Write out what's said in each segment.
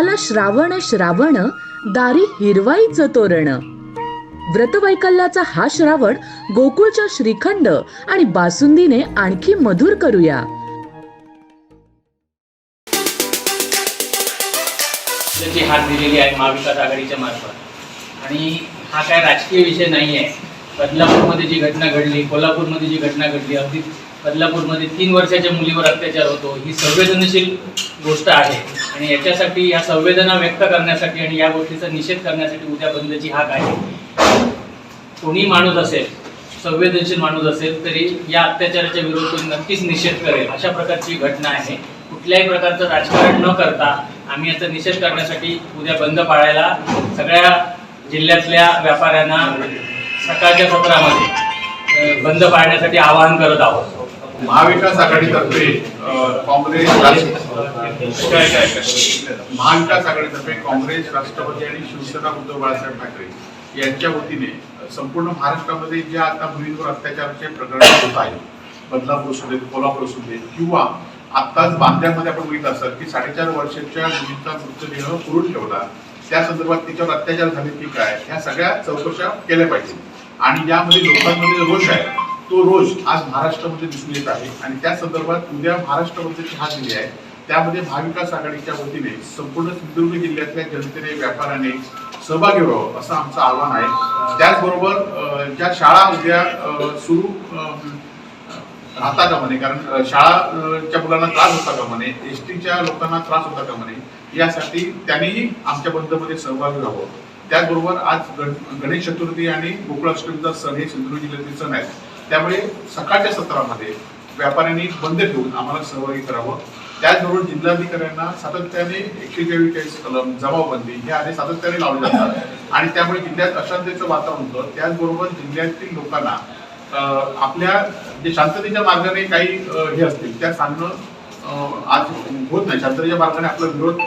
आला श्रावण श्रावण दारी हिरवाईचं तोरण. व्रतवैकल्याचा हा श्रावण गोकुळच्या श्रीखंड आणि बासुंदीने आणखी मधुर करूया. त्याची हात दिलेली आहे महाविकास आघाडीच्या मार्फत. आणि हा काय राजकीय विषय नाही आहे बदलापूरमध्ये जी घटना घडली कोल्हापूरमध्ये जी घटना घडली अगदी बदलापूरमध्ये तीन वर्षाच्या मुलीवर अत्याचार होतो. ही संवेदनशील गोष्ट आहे. आणि याच्यासाठी या संवेदना व्यक्त करण्यासाठी आणि या गोष्टीचा निषेध करण्यासाठी उद्या बंदची हाक आहे. कोणी माणूस असेल संवेदनशील माणूस असेल तरी या अत्याचाराच्या विरोधात नक्कीच निषेध करेल. अशा प्रकारची घटना आहे. कुठल्याही प्रकारचं राजकारण न करता आम्ही याचा निषेध करण्यासाठी उद्या बंद पाळायला सगळ्या जिल्ह्यातल्या व्यापाऱ्यांना सकाळच्या सत्रामध्ये बंद पाळण्यासाठी आवाहन करत आहोत. महाविकास आघाडीतर्फे काँग्रेस महाविकास आघाडीतर्फे काँग्रेस राष्ट्रवादी आणि शिवसेना उद्धव बाळासाहेब ठाकरे यांच्या वतीने संपूर्ण महाराष्ट्रामध्ये ज्या आता मुलींवर अत्याचाराचे प्रकरण होत आहे बदलापूर असू देत कोल्हापूर असू देत किंवा आत्ताच बांद्यामध्ये आपण बघितलं असतात की साडेचार वर्षाच्या मुलींचा मृतदेह पुरून ठेवला त्या संदर्भात तिच्यावर अत्याचार झाले की काय ह्या सगळ्या चौकशा केल्या पाहिजे. आणि यामध्ये लोकांमध्ये रोष आहे. तो रोष आज महाराष्ट्रामध्ये दिसून येत आहे आणि त्या संदर्भात उद्या महाराष्ट्रामध्ये चहा दिली आहे. त्यामध्ये महाविकास आघाडीच्या वतीने संपूर्ण सिंधुदुर्ग जिल्ह्यातल्या जनतेने व्यापाऱ्याने सहभागी व्हावं असं आमचं आव्हान आहे. त्याचबरोबर ज्या शाळा उद्या सुरू राहता का म्हणे कारण शाळाच्या मुलांना त्रास होता का म्हणे एस टीच्या लोकांना त्रास होता का म्हणे यासाठी त्यांनीही आमच्या बंदमध्ये सहभागी व्हावं. त्याचबरोबर आज गण- गणेश चतुर्थी आणि गोकुळाष्टमीचा सण हे सिंधुदुर्ग जिल्ह्यातील सण आहेत. त्यामुळे सकाळच्या सत्रामध्ये व्यापाऱ्यांनी बंद ठेवून आम्हाला सहभागी करावं. त्याचबरोबर जिल्हाधिकाऱ्यांना सातत्याने एकशे चव्वेचाळीस कलम जमावबंदी हे आधी सातत्याने लावले जातात. आणि त्यामुळे जिल्ह्यात अशांततेचं वातावरण होतं. त्याचबरोबर जिल्ह्यातील लोकांना आपल्या जे शांततेच्या मार्गाने काही हे असतील त्या सांगणं आज होत नाही. शांततेच्या मार्गाने आपला विरोध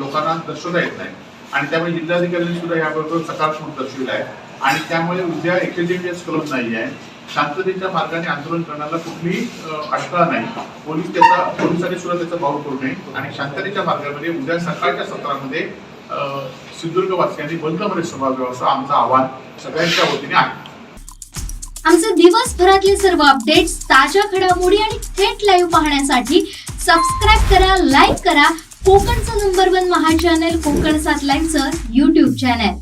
लोकांना दर्शवता येत नाही. आणि त्यामुळे जिल्हाधिकाऱ्यांनी सुद्धा याबरोबर सकारात्मक दर्शविलं आहे. आणि त्यामुळे उद्या एक्झिक्युटिव्ह कलम नाही आहे. शांततेच्या मार्गाने आंदोलन करण्याला कुठलीही अं, अडथळा नाही. पोलीस त्याचा पोलिसांनी सुद्धा त्याचा भाव करू नये. आणि शांततेच्या मार्गामध्ये उद्या सकाळच्या सत्रामध्ये सिंधुदुर्गवासियांनी बंदमध्ये सहभाग घ्यावा असं आमचं आव्हान सगळ्यांच्या वतीने आहे. आमचे दिवसभरातले सर्व अपडेट्स ताज्या घडामोडी आणि थेट लाईव्ह पाहण्यासाठी सबस्क्राईब करा लाईक करा. कोकणचं नंबर वन महा चॅनल कोकण सात लाईनचं युट्यूब चॅनल